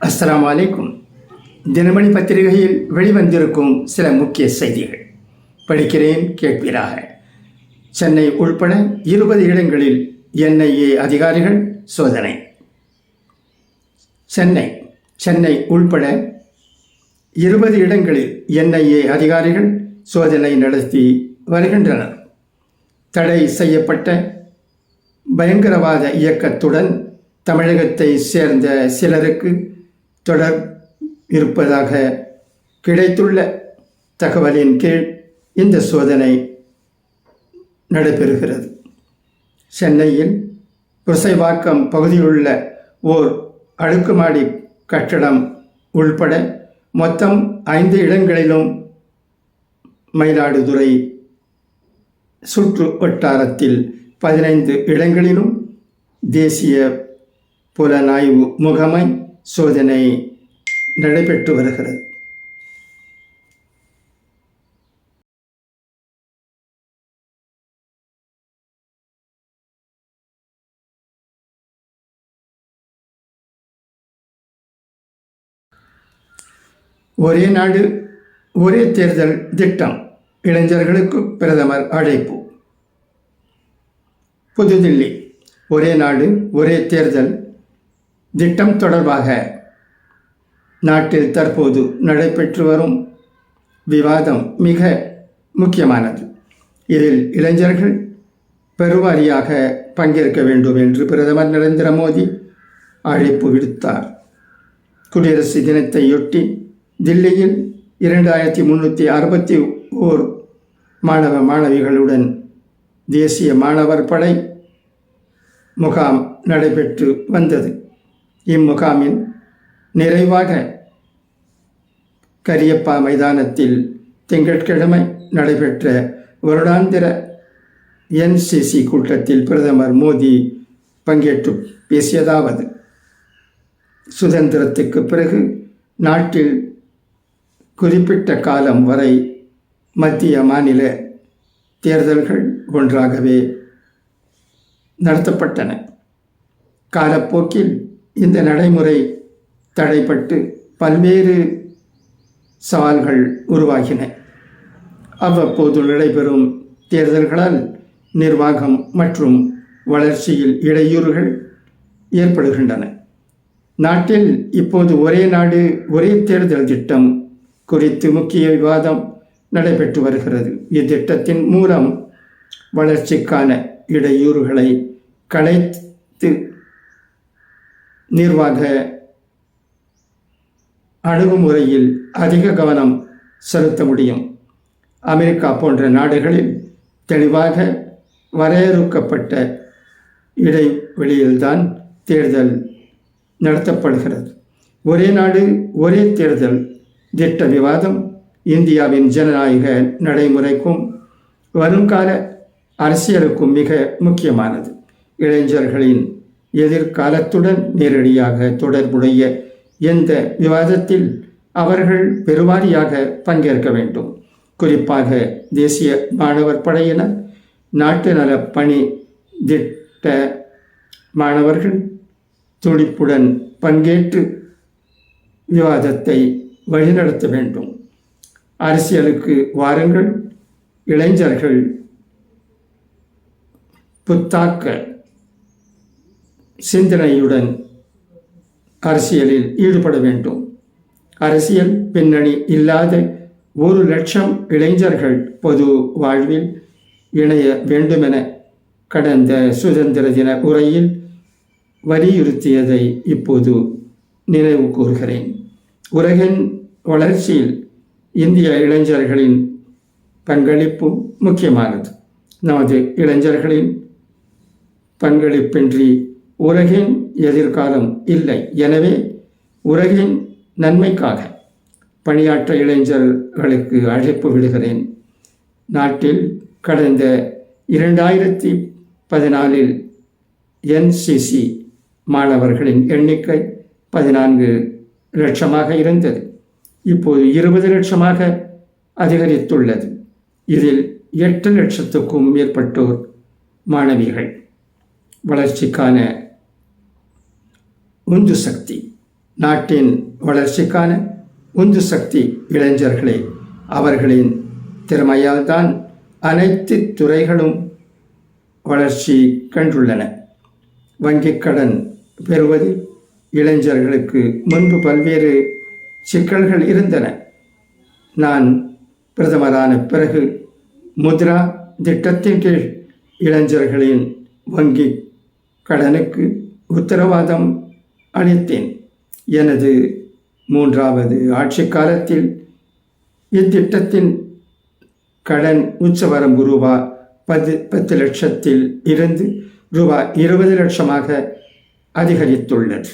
அஸ்லாம் வலைக்கும் தினமணி பத்திரிகையில் வெளிவந்திருக்கும் சில முக்கிய செய்திகள். படிக்கிறேன் கேட்பீராக. சென்னை உள்பட இருபது இடங்களில் என்ஐஏ அதிகாரிகள் சோதனை. சென்னை சென்னை உள்பட இருபது இடங்களில் என்ஐஏ அதிகாரிகள் சோதனை நடத்தி வருகின்றனர். தடை செய்யப்பட்ட பயங்கரவாத இயக்கத்துடன் தமிழகத்தை சேர்ந்த சிலருக்கு தொடர் இருப்பதாக கிடைத்துள்ள தகவலின் கீழ் இந்த சோதனை நடைபெறுகிறது. சென்னையில் புசைவாக்கம் பகுதியிலுள்ள ஓர் அடுக்குமாடி கட்டடம் உள்பட மொத்தம் ஐந்து இடங்களிலும் மயிலாடுதுறை சுற்று வட்டாரத்தில் பதினைந்து இடங்களிலும் தேசிய புலனாய்வு முகமை சோதனை நடைபெற்று வருகிறது. ஒரே நாடு ஒரே தேர்தல் திட்டம். இளைஞர்களுக்கு பிரதமர் அழைப்பு. புதுதில்லி ஒரே நாடு ஒரே தேர்தல் திட்டம் தொடர்பாக நாட்டில் தற்போது நடைபெற்று வரும் விவாதம் மிக முக்கியமானது. இதில் இளைஞர்கள் பெருவாரியாக பங்கேற்க வேண்டும் என்று பிரதமர் நரேந்திர மோடி அழைப்பு விடுத்தார். குடியரசு தினத்தையொட்டி தில்லியில் இரண்டாயிரத்தி முன்னூற்றி அறுபத்தி ஓர் மாணவ மாணவிகளுடன் தேசிய மாணவர் படை முகாம் நடைபெற்று வந்தது. இம்முகாமின் நிறைவாக கரியப்பா மைதானத்தில் திங்கட்கிழமை நடைபெற்ற வருடாந்திர என்சிசி கூட்டத்தில் பிரதமர் மோடி பங்கேற்று பேசியதாவது சுதந்திரத்துக்கு பிறகு நாட்டில் குறிப்பிட்ட காலம் வரை மத்திய மாநில தேர்தல்கள் ஒன்றாகவே நடத்தப்பட்டன. காலப்போக்கில் இந்த நடைமுறை தடைப்பட்டு பல்வேறு சவால்கள் உருவாகின. அவ்வப்போது நடைபெறும் தேர்தல்களால் நிர்வாகம் மற்றும் வளர்ச்சியில் இடையூறுகள் ஏற்படுகின்றன. நாட்டில் இப்போது ஒரே நாடு ஒரே தேர்தல் திட்டம் குறித்து முக்கிய விவாதம் நடைபெற்று வருகிறது. இத்திட்டத்தின் மூலம் வளர்ச்சிக்கான இடையூறுகளை களைத்து நிர்வாக அணுகுமுறையில் அதிக கவனம் செலுத்த முடியும். அமெரிக்கா போன்ற நாடுகளில் தெளிவாக வரையறுக்கப்பட்ட இடைவெளியில்தான் தேர்தல் நடத்தப்படுகிறது. ஒரே நாடு ஒரே தேர்தல் திட்ட விவாதம் இந்தியாவின் ஜனநாயக நடைமுறைக்கும் வருங்கால அரசியலுக்கும் மிக முக்கியமானது. இளைஞர்களின் எதிர்காலத்துடன் நேரடியாக தொடர்புடைய எந்த விவாதத்தில் அவர்கள் பெருவாரியாக பங்கேற்க வேண்டும். குறிப்பாக தேசிய மாணவர் படையினர் நாட்டு நல பணி திட்ட மாணவர்கள் துடிப்புடன் பங்கேற்று விவாதத்தை வழிநடத்த வேண்டும். அரசியலுக்கு வாருங்கள் இளைஞர்கள் புத்தாக்க சிந்தனையுடன் அரசியலில் ஈடுபட வேண்டும். அரசியல் பின்னணி இல்லாத ஒரு லட்சம் இளைஞர்கள் பொது வாழ்வில் இணைய வேண்டுமென கடந்த சுதந்திர தின உரையில் வலியுறுத்தியதை இப்போது நினைவு கூறுகிறேன். உலகின் வளர்ச்சியில் இந்திய இளைஞர்களின் பங்களிப்பு முக்கியமானது. நமது இளைஞர்களின் பங்களிப்பின்றி உலகின் எதிர்காலம் இல்லை. எனவே உலகின் நன்மைக்காக பணியாற்ற இளைஞர்களுக்கு அழைப்பு விடுகிறேன். நாட்டில் கடந்த இரண்டாயிரத்தி பதினாலில் என்சிசி மாணவர்களின் எண்ணிக்கை பதினான்கு லட்சமாக இருந்தது. இப்போது இருபது லட்சமாக அதிகரித்துள்ளது. இதில் எட்டு லட்சத்துக்கும் மேற்பட்டோர் மாணவிகள். வளர்ச்சிக்கான உந்து சக்தி. நாட்டின் வளர்ச்சிக்கான உந்து சக்தி இளைஞர்களே அவர்களின் திறமையால் தான் அனைத்து துறைகளும் வளர்ச்சி கண்டுள்ளன. வங்கிக் கடன் பெறுவதில் இளைஞர்களுக்கு முன்பு பல்வேறு சிக்கல்கள் இருந்தன. நான் பிரதமரான பிறகு முத்ரா திட்டத்தின் கீழ் இளைஞர்களின் வங்கி கடனுக்கு உத்தரவாதம் அளித்தேன் எனது மூன்றாவது ஆட்சி காலத்தில் இத்திட்டத்தின் கடன் உச்சவரம்பு ரூபா பத்து பத்து லட்சத்தில் இருந்து ரூபாய் இருபது லட்சமாக அதிகரித்துள்ளது.